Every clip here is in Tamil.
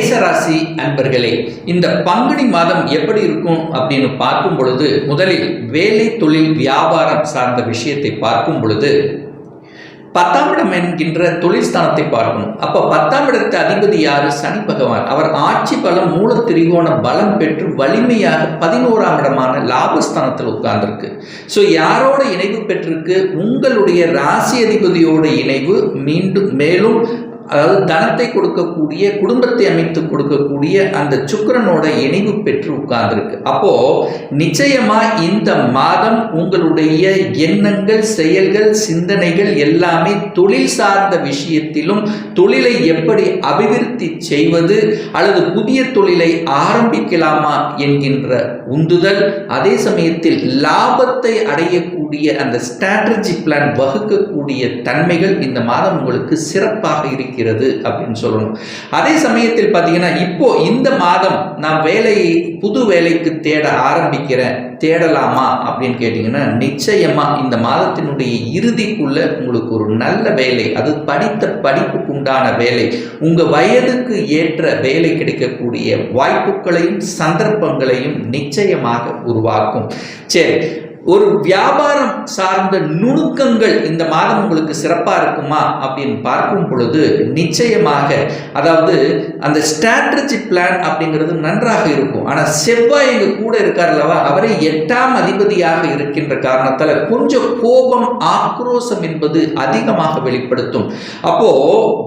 மேசராசி அன்பர்களே இந்த பங்குனி மாதம் எப்படி இருக்கும் அப்படின்னு பார்க்கும் பொழுது முதலில் வேலை தொழில் வியாபாரம் சார்ந்த விஷயத்தை பார்க்கும் பொழுது பத்தாம் இடம் என்கின்ற தொழில் ஸ்தானத்தை பார்க்கணும். அப்போ பத்தாம் இடத்து அதிபதி யார்? சனி பகவான். அவர் ஆட்சி பலம் மூல திரிகோண பலம் பெற்று வலிமையாக பதினோராம் இடமான லாபஸ்தானத்தில் உட்கார்ந்துருக்கு. ஸோ யாரோட இணைவு பெற்றிருக்கு? உங்களுடைய ராசி அதிபதியோட இணைவு மீண்டும் மேலும் அதாவது தனத்தை கொடுக்கக்கூடிய குடும்பத்தை அமைத்து கொடுக்கக்கூடிய அந்த சுக்கரனோட இணைவு பெற்று உட்கார்ந்துருக்கு. அப்போ நிச்சயமா இந்த மாதம் உங்களுடைய எண்ணங்கள் செயல்கள் சிந்தனைகள் எல்லாமே தொழில் சார்ந்த விஷயத்திலும் தொழிலை எப்படி அபிவிருத்தி செய்வது அல்லது புதிய தொழிலை ஆரம்பிக்கலாமா என்கின்ற உந்துதல் அதே சமயத்தில் லாபத்தை அடையக்கூடிய அந்த ஸ்ட்ராட்டஜி பிளான் வகுக்கக்கூடிய தன்மைகள் இந்த மாதம் உங்களுக்கு சிறப்பாக இருக்கிறது. அப்படின்னு சொல்லணும். அதே சமயத்தில் பார்த்தீங்கன்னா இப்போ இந்த மாதம் நான் வேலையை புது வேலைக்கு தேட ஆரம்பிக்கிறேன். தேடலாமா அப்படின்னு கேட்டிங்கன்னா நிச்சயமா இந்த மாதத்தினுடைய இறுதிக்குள்ள உங்களுக்கு ஒரு நல்ல வேலை அது படித்த படிப்புக்கு உண்டான வேலை உங்க வயதுக்கு ஏற்ற வேலை கிடைக்கக்கூடிய வாய்ப்புகளையும் சந்தர்ப்பங்களையும் நிச்சயமாக உருவாக்கும். சரி ஒரு வியாபாரம் சார்ந்த நுணுக்கங்கள் இந்த மாதம் உங்களுக்கு சிறப்பாக இருக்குமா அப்படின்னு பார்க்கும் பொழுது நிச்சயமாக அதாவது அந்த ஸ்ட்ராட்டஜி பிளான் அப்படிங்கிறது நன்றாக இருக்கும். ஆனால் செவ்வாய் எங்கள் கூட இருக்கார் அல்லவா? அவரே எட்டாம் அதிபதியாக இருக்கின்ற காரணத்தால் கொஞ்சம் கோபம் ஆக்ரோஷம் என்பது அதிகமாக வெளிப்படுத்தும். அப்போ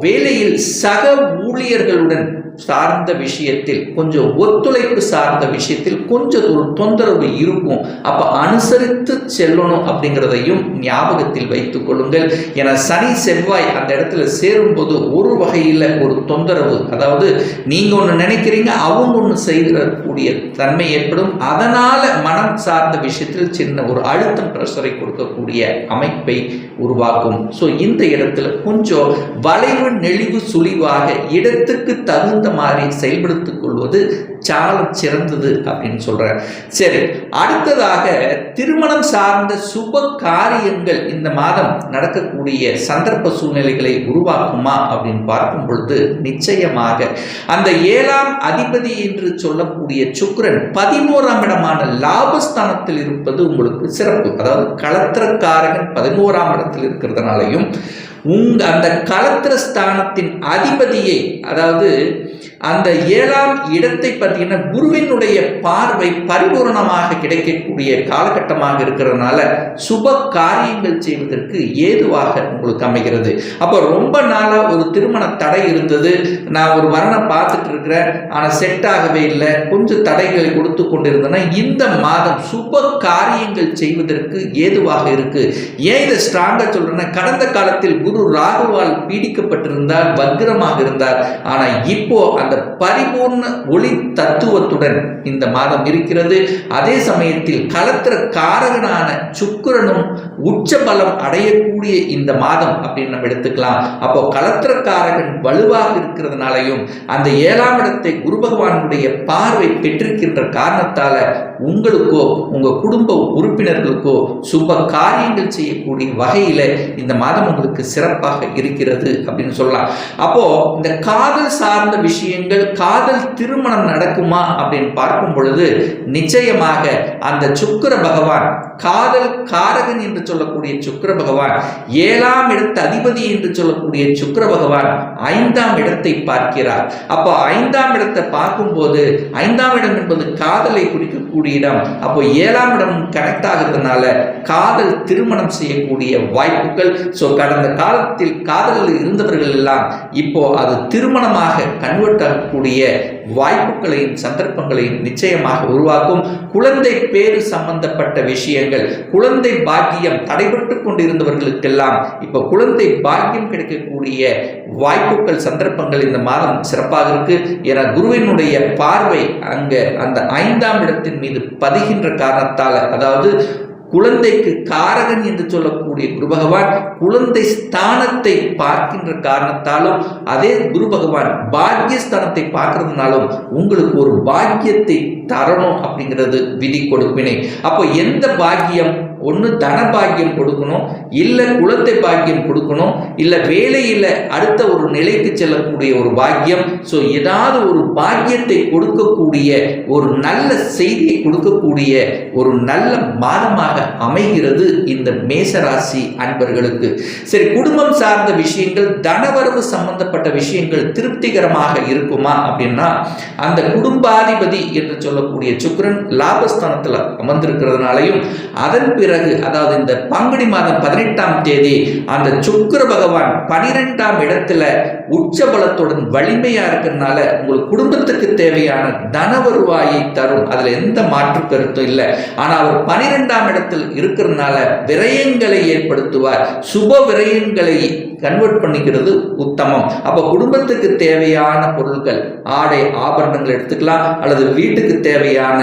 வேலையில் சக ஊழியர்களுடன் சார்ந்த விஷயத்தில் கொஞ்சம் ஒத்துழைப்பு சார்ந்த விஷயத்தில் கொஞ்சம் ஒரு தொந்தரவு இருக்கும். அப்போ அனுசரித்து செல்லணும் அப்படிங்கிறதையும் ஞாபகத்தில் வைத்துக் கொள்ளுங்கள். என சனி செவ்வாய் அந்த இடத்துல சேரும்போது ஒரு வகையில் ஒரு தொந்தரவு. அதாவது நீங்க ஒன்று நினைக்கிறீங்க அவங்க ஒன்று செய்யக்கூடிய தன்மை ஏற்படும். அதனால மனம் சார்ந்த விஷயத்தில் சின்ன ஒரு அழுத்தம் பிரஷரை கொடுக்கக்கூடிய அமைப்பை உருவாக்கும். ஸோ இந்த இடத்துல கொஞ்சம் வளைவு நெளிவு சுழிவாக இடத்துக்கு தகுந்த தகுந்த மாதிரி செயல்படுத்திக் கொள்வது சால சிறந்தது அப்படின்னு சொல்கிறார் சரி அடுத்ததாக திருமணம் சார்ந்த சுப காரியங்கள் இந்த மாதம் நடக்கக்கூடிய சந்தர்ப்ப சூழ்நிலைகளை உருவாக்குமா அப்படின்னு பார்க்கும் பொழுது நிச்சயமாக அந்த ஏழாம் அதிபதி என்று சொல்லக்கூடிய சுக்கிரன் பதினோராம் இடமான லாபஸ்தானத்தில் இருப்பது உங்களுக்கு சிறப்பு. அதாவது களத்திரக்காரகன் பதினோராம் இடத்தில் இருக்கிறதுனாலையும் உங்க அந்த களத்திர ஸ்தானத்தின் அதிபதியை அதாவது அந்த ஏழாம் இடத்தை பார்த்தீங்கன்னா குருவினுடைய பார்வை பரிபூரணமாக கிடைக்கக்கூடிய காலகட்டமாக இருக்கிறதுனால சுப காரியங்கள் செய்வதற்கு ஏதுவாக உங்களுக்கு அமைகிறது. அப்போ ரொம்ப நாளாக ஒரு திருமண தடை இருந்தது. நான் ஒரு வரனை பார்த்துட்டு இருக்கிறேன். ஆனால் செட் ஆகவே இல்லை. கொஞ்சம் தடைகளை கொடுத்து கொண்டிருந்தேன்னா இந்த மாதம் சுப காரியங்கள் செய்வதற்கு ஏதுவாக இருக்கு. ஏன் இதை ஸ்ட்ராங்காக சொல்றேன்னா கடந்த காலத்தில் குரு ராகுவால் பீடிக்கப்பட்டிருந்தார் பத்திரமாக இருந்தார். ஆனால் இப்போ அந்த பரிபூர்ண ஒளி தத்துவத்துடன் இந்த மாதம் இருக்கிறது. அதே சமயத்தில் கலத்திர காரகனான சுக்கிரனும் உச்ச பலம் அடையக்கூடிய இந்த மாதம் அப்படின்னு நம்ம எடுத்துக்கலாம். அப்போ கலத்திரக்காரகன் வலுவாக இருக்கிறதுனாலையும் அந்த ஏழாம் இடத்தை குரு பகவானுடைய பார்வை பெற்றிருக்கின்ற காரணத்தால உங்களுக்கோ உங்க குடும்ப உறுப்பினர்களுக்கோ சுப காரியங்கள் செய்யக்கூடிய வகையில இந்த மாதம் உங்களுக்கு சிறப்பாக இருக்கிறது அப்படின்னு சொல்லலாம். அப்போ இந்த காதல் சார்ந்த விஷயங்கள் காதல் திருமணம் நடக்குமா அப்படின்னு பார்க்கும் பொழுது நிச்சயமாக அந்த சுக்கிர பகவான் காதல் காரகன் என்று சொல்லக்கூடிய சுக்கிர பகவான் ஏழாம் இடத்து அதிபதி என்று சொல்லக்கூடிய சுக்கிர பகவான் ஐந்தாம் இடத்தை பார்க்கிறார். அப்போ ஐந்தாம் இடத்தை பார்க்கும்போது ஐந்தாம் இடம் என்பது காதலை குறிக்கக்கூடிய இடம். அப்போ ஏழாம் இடம் கனெக்ட் ஆகிறதுனால காதல் திருமணம் செய்யக்கூடிய வாய்ப்புகள். ஸோ கடந்த காலத்தில் காதலில் இருந்தவர்கள் எல்லாம் இப்போ அது திருமணமாக கன்வெர்ட் ஆகக்கூடிய வாய்ப்புகளையும் சந்தர்ப்பங்களையும் நிச்சயமாக உருவாக்கும். குழந்தை பேரு சம்பந்தப்பட்ட விஷயங்கள் குழந்தை பாக்கியம் தடைபட்டு கொண்டிருந்தவர்களுக்கெல்லாம் இப்போ குழந்தை பாக்கியம் கிடைக்கக்கூடிய வாய்ப்புகள் சந்தர்ப்பங்கள் இந்த மாதம் சிறப்பாக இருக்கு. என குருவினுடைய பார்வை அங்க அந்த ஐந்தாம் இடத்தின் மீது பதிகின்ற காரணத்தால் அதாவது குழந்தைக்கு காரகன் என்று சொல்லக்கூடிய குரு பகவான் குழந்தை ஸ்தானத்தை பார்க்கின்ற காரணத்தாலும் அதே குரு பகவான் பாக்கியஸ்தானத்தை பார்க்கறதுனாலும் உங்களுக்கு ஒரு பாக்கியத்தை தரணும் அப்படிங்கிறது விதி கொடுப்பினை. அப்போ எந்த பாக்கியம்? ஒன்று தன பாக்கியம் கொடுக்கணும் இல்லை குலத்தை பாக்கியம் கொடுக்கணும் இல்லை வேலையில் அடுத்த ஒரு நிலைக்கு செல்லக்கூடிய ஒரு பாக்கியம். ஸோ ஏதாவது ஒரு பாக்கியத்தை கொடுக்கக்கூடிய ஒரு நல்ல செய்தியை கொடுக்கக்கூடிய ஒரு நல்ல மாதமாக அமைகிறது இந்த மேசராசி அன்பர்களுக்கு. சரி குடும்பம் சார்ந்த விஷயங்கள் தனவரவு சம்பந்தப்பட்ட விஷயங்கள் திருப்திகரமாக இருக்குமா அப்படின்னா அந்த குடும்பாதிபதி என்று சொல்லக்கூடிய சுக்கரன் லாபஸ்தானத்தில் அமர்ந்திருக்கிறதுனாலையும் அதன் பிறகு அதாவது இந்த பங்குனி மாதம் பதினெட்டாம் தேதி அந்த சுக்கர பகவான் பனிரெண்டாம் இடத்துல உச்ச பலத்துடன் வலிமையா இருக்கிறதுனால உங்கள் குடும்பத்துக்கு தேவையான தன வருவாயை தரும். அதுல எந்த மாற்று கருத்தும் இல்லை. ஆனா அவர் பனிரெண்டாம் இடத்தில் இருக்கிறதுனால விரயங்களை ஏற்படுத்துவார். சுப விரயங்களை கன்வெர்ட் பண்ணிக்கிறது உத்தமம். அப்போ குடும்பத்துக்கு தேவையான பொருட்கள் ஆடை ஆபரணங்கள் எடுத்துக்கலாம். அல்லது வீட்டுக்கு தேவையான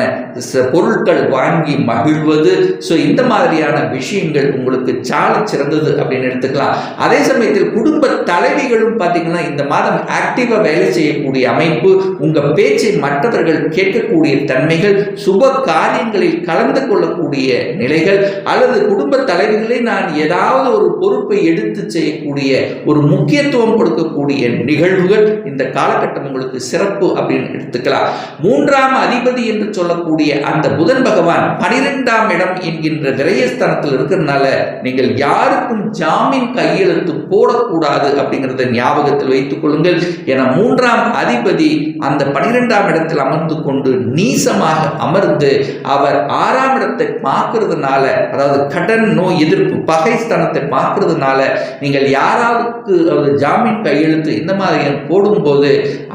பொருட்கள் வாங்கி மகிழ்வது. ஸோ இந்த மாதிரியான விஷயங்கள் உங்களுக்கு சால சிறந்தது அப்படின்னு எடுத்துக்கலாம். அதே சமயத்தில் குடும்ப தலைவிகளும் பார்த்தீங்கன்னா இந்த மாதம் ஆக்டிவாக வேலை செய்யக்கூடிய அமைப்பு உங்கள் பேச்சை மற்றவர்கள் கேட்கக்கூடிய தன்மைகள் சுப காரியங்களில் கலந்து கொள்ளக்கூடிய நிலைகள் அல்லது குடும்ப தலைவர்களை நான் ஏதாவது ஒரு பொறுப்பை எடுத்து செய்யக்கூடிய ஒரு முக்கியத்துவம் கொடுக்கக்கூடிய நிகழ்வுகள் இந்த காலகட்டம் உங்களுக்கு சிறப்பு அப்படின்னு எடுத்துக்கலாம். மூன்றாம் அதிபதி என்று சொல்லக்கூடிய அந்த புதன் பகவான் பனிரெண்டாம் இடம் என்கின்ற விரயஸ்தானத்தில் இருக்கிறதுனால நீங்கள் யாருக்கும் ஜாமீன் கையெழுத்து போடக்கூடாது அப்படிங்கிறத ஞாபகத்தில் வைத்துக் கொள்ளுங்கள் என மூன்றாம் அதிபதி அந்த பனிரெண்டாம் இடத்தில் அமர்ந்து கொண்டு நீசமாக அமர்ந்து அவர் ஆறாம் இடத்தை பார்க்கறதுனால அதாவது கடன் நோய் எதிர்ப்பு பகைஸ்தானத்தை பார்க்கறதுனால நீங்கள் யாராவுக்கு அதாவது ஜாமீன் கையெழுத்து இந்த மாதிரி போடும்போது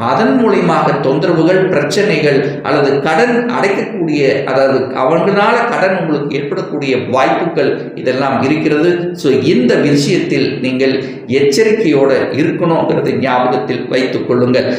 அதன் மூலியமாக தொந்தரவுகள் பிரச்சனைகள் அல்லது கடன் அடைக்கக்கூடிய அதாவது அவங்களால கடன் உங்களுக்கு ஏற்படக்கூடிய வாய்ப்புகள் இதெல்லாம் இருக்கிறது. ஸோ இந்த விஷயத்தில் நீங்கள் எச்சரிக்கையோடு இருக்கணும். இருக்கணுங்கிறதை ஞாபகத்தில் வைத்துக் கொள்ளுங்கள்.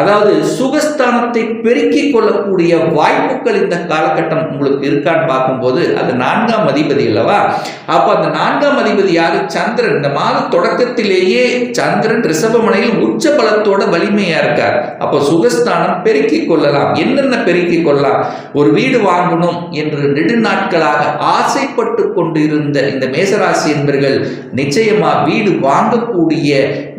அதாவது சுகஸ்தானத்தை பெருக்கிக் கொள்ளக்கூடிய வாய்ப்புகள் இந்த காலகட்டம் உங்களுக்கு இருக்கான்னு பார்க்கும்போது அது நான்காம் அதிபதி அல்லவா? அப்போ அந்த நான்காம் அதிபதி யாரு? சந்திரன். இந்த மாத தொடக்கத்திலேயே சந்திரன் ரிஷபமனையில் உச்ச பலத்தோட வலிமையா இருக்கார். அப்போ சுகஸ்தானம் பெருக்கிக் கொள்ளலாம். என்னென்ன பெருக்கிக் கொள்ளலாம்? ஒரு வீடு வாங்கணும் என்று நெடுநாட்களாக ஆசைப்பட்டு கொண்டிருந்த இந்த மேசராசி என்பர்கள் நிச்சயமா வீடு வாங்கக்கூடிய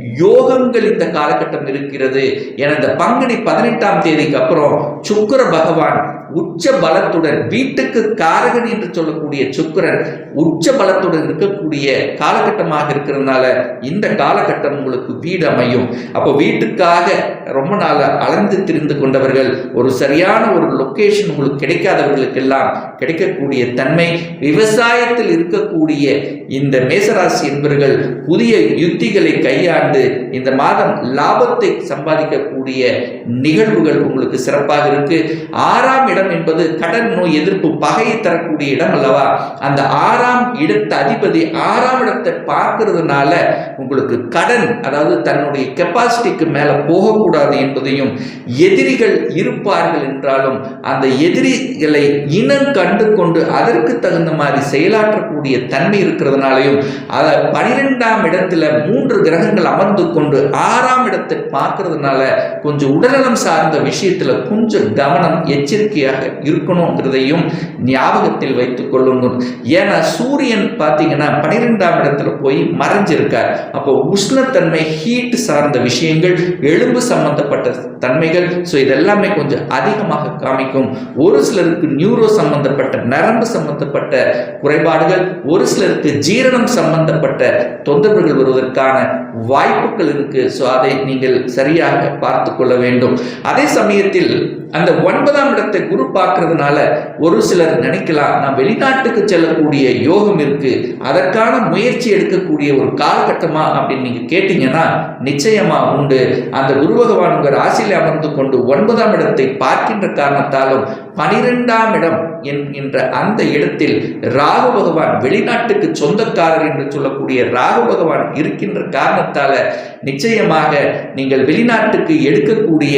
யோகங்கள் இந்த காலகட்டம் இருக்கிறது. என இந்த பங்குனி பதினெட்டாம் தேதிக்கு அப்புறம் சுக்கிர பகவான் உச்ச பலத்துடன் வீட்டுக்கு காரகன் என்று சொல்லக்கூடிய சுக்கிரன் உச்ச பலத்துடன் இருக்கக்கூடிய காலகட்டமாக இருக்கிறதுனால இந்த காலகட்டம் உங்களுக்கு வீடு அமையும். அப்போ வீட்டுக்காக ரொம்ப நாள் அலைந்து திரிந்து கொண்டவர்கள் ஒரு சரியான ஒரு லொகேஷன் உங்களுக்கு கிடைக்காதவர்களுக்கெல்லாம் கிடைக்கக்கூடிய தன்மை விவசாயத்தில் இருக்கக்கூடிய இந்த மேசராசி என்பவர்கள் புதிய யுத்திகளை கையாண்டு இந்த மாதம் லாபத்தை சம்பாதிக்கக்கூடிய நிகழ்வுகள் உங்களுக்கு சிறப்பாக இருக்கு. ஆறாம் இடம் என்பது கடன் நோய் எதிர்ப்பு பகையை தரக்கூடிய இடம் அல்லவா? அந்த ஆறாம் இடத்த அதிபதி ஆறாம் இடத்தை பார்க்கறதுனால உங்களுக்கு கடன் அதாவது தன்னுடைய கெப்பாசிட்டிக்கு மேலே போகக்கூடாது என்பதையும் எதிரிகள் இருப்பார்கள் என்றாலும் அந்த எதிரிகளை இனம் கண்டு கொண்டு அதற்கு தகுந்த மாதிரி செயலாற்றக்கூடிய தன்மை இருக்கிறதுனாலையும் அத பனிரெண்டாம் இடத்துல மூன்று கிரகங்கள் அமர்ந்து கொண்டு ஆறாம் இடத்தை பார்க்கறதுனால கொஞ்சம் உடல்நலம் சார்ந்த விஷயத்துல கொஞ்சம் கவனம் எச்சரிக்கையாக இருக்கணுங்கிறதையும் ஞாபகத்தில் வைத்துக் கொள்ளுங்கள். ஏன்னா சூரியன் பார்த்தீங்கன்னா பனிரெண்டாம் இடத்துல போய் மறைஞ்சிருக்கார். அப்போ உஷ்ணத்தன்மை ஹீட் சார்ந்த விஷயங்கள் எலும்பு சம்பந்தப்பட்ட தன்மைகள் ஸோ இதெல்லாமே கொஞ்சம் அதிகமாக காமிக்கும். ஒரு சிலருக்கு நியூரோ சம்பந்தப்பட்ட நரம்பு சம்பந்தப்பட்ட குறைபாடுகள் ஒரு சிலருக்கு ஜீரணம் சம்பந்தப்பட்ட தொந்தரவுகள் வருவதற்கான வாய்ப்புகள் இருக்கு. ஸோ அதை நீங்கள் சரியாக பார்த்து கொள்ள வேண்டும். அதே சமயத்தில் அந்த ஒன்பதாம் இடத்தை குரு பார்க்கறதுனால ஒரு சிலர் நினைக்கலாம் நான் வெளிநாட்டுக்கு செல்லக்கூடிய யோகம் இருக்கு. அதற்கான முயற்சி எடுக்கக்கூடிய ஒரு காலகட்டமா அப்படின்னு நீங்க கேட்டீங்கன்னா நிச்சயமா உண்டு. அந்த குரு பகவான் உங்க ராசியில் அமர்ந்து கொண்டு ஒன்பதாம் இடத்தை பார்க்கின்ற காரணத்தாலும் பனிரெண்டாம் இடம் என்கின்ற அந்த இடத்தில் ராகு பகவான் வெளிநாட்டுக்கு சொந்தக்காரர் என்று சொல்லக்கூடிய ராகு பகவான் இருக்கின்ற காரணத்தால நிச்சயமாக நீங்கள் வெளிநாட்டுக்கு எடுக்கக்கூடிய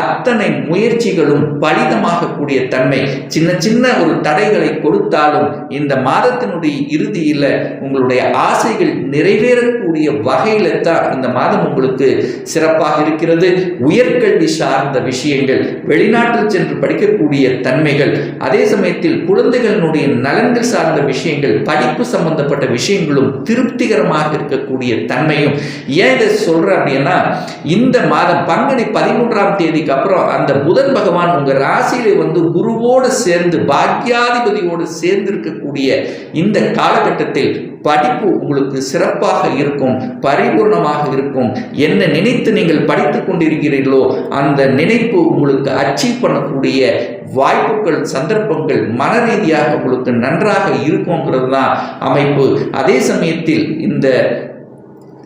அத்தனை முயற்சிகளும் பலிதமாகக்கூடிய தன்மை. சின்ன சின்ன ஒரு தடைகளை கொடுத்தாலும் இந்த மாதத்தினுடைய இறுதியில் உங்களுடைய ஆசைகள் நிறைவேறக்கூடிய வகையில தான் இந்த மாதம் உங்களுக்கு சிறப்பாக இருக்கிறது. உயர்கல்வி சார்ந்த விஷயங்கள் வெளிநாட்டில் சென்று படிக்கக்கூடிய தன்மைகள் அதே சமயத்தில் குழந்தைகளினுடைய நலன்கள் சார்ந்த விஷயங்கள் படிப்பு சம்பந்தப்பட்ட விஷயங்களும் திருப்திகரமாக இருக்கக்கூடிய தன்மையும். ஏன் இதை சொல்றேன் அப்படின்னா இந்த மாதம் பங்குனி பதிமூன்றாம் தேதிக்கு அப்புறம் அந்த புதன் பகவான் உங்க ராசியில வந்து குருவோடு சேர்ந்து பாக்யாதிபதியோடு சேர்ந்து இருக்கக்கூடிய இந்த காலகட்டத்தில் படிப்பு உங்களுக்கு சிறப்பாக இருக்கும் பரிபூர்ணமாக இருக்கும். என்ன நினைத்து நீங்கள் படித்து கொண்டிருக்கிறீர்களோ அந்த நினைப்பு உங்களுக்கு அச்சீவ் பண்ணக்கூடிய வாய்ப்புகள் சந்தர்ப்பங்கள் மன ரீதியாக உங்களுக்கு நன்றாக இருக்குங்கிறது தான் அமைப்பு. அதே சமயத்தில் இந்த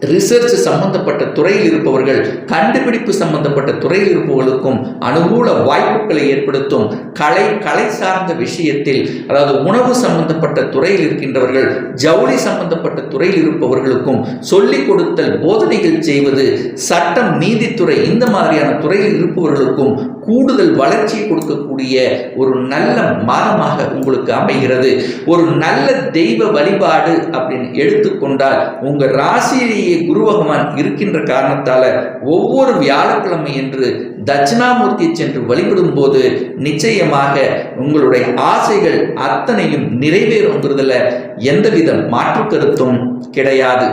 ரிசர்ச் சம்பந்தப்பட்ட துறையில் இருப்பவர்கள் கண்டுபிடிப்பு சம்பந்தப்பட்ட துறையில் இருப்பவர்களுக்கும் அனுகூல வாய்ப்புகளை ஏற்படுத்தும் கலை கலை சார்ந்த விஷயத்தில் அதாவது உணவு சம்பந்தப்பட்ட துறையில் இருக்கின்றவர்கள் ஜவுளி சம்பந்தப்பட்ட துறையில் இருப்பவர்களுக்கும் சொல்லிக் கொடுத்தல் போதனைகள் செய்வது சட்டம் நீதித்துறை இந்த மாதிரியான துறையில் இருப்பவர்களுக்கும் கூடுதல் வளர்ச்சியை கொடுக்கக்கூடிய ஒரு நல்ல மாதமாக உங்களுக்கு அமைகிறது. ஒரு நல்ல தெய்வ வழிபாடு அப்படின்னு எடுத்துக்கொண்டால் உங்க ராசியிலேயே குரு பகவான் இருக்கின்ற காரணத்தால ஒவ்வொரு வியாழக்கிழமை என்று தட்சிணாமூர்த்தியை சென்று வழிபடும் போது நிச்சயமாக உங்களுடைய ஆசைகள் அத்தனையும் நிறைவேறுங்கிறதுல எந்தவித மாற்று கருத்தும் கிடையாது.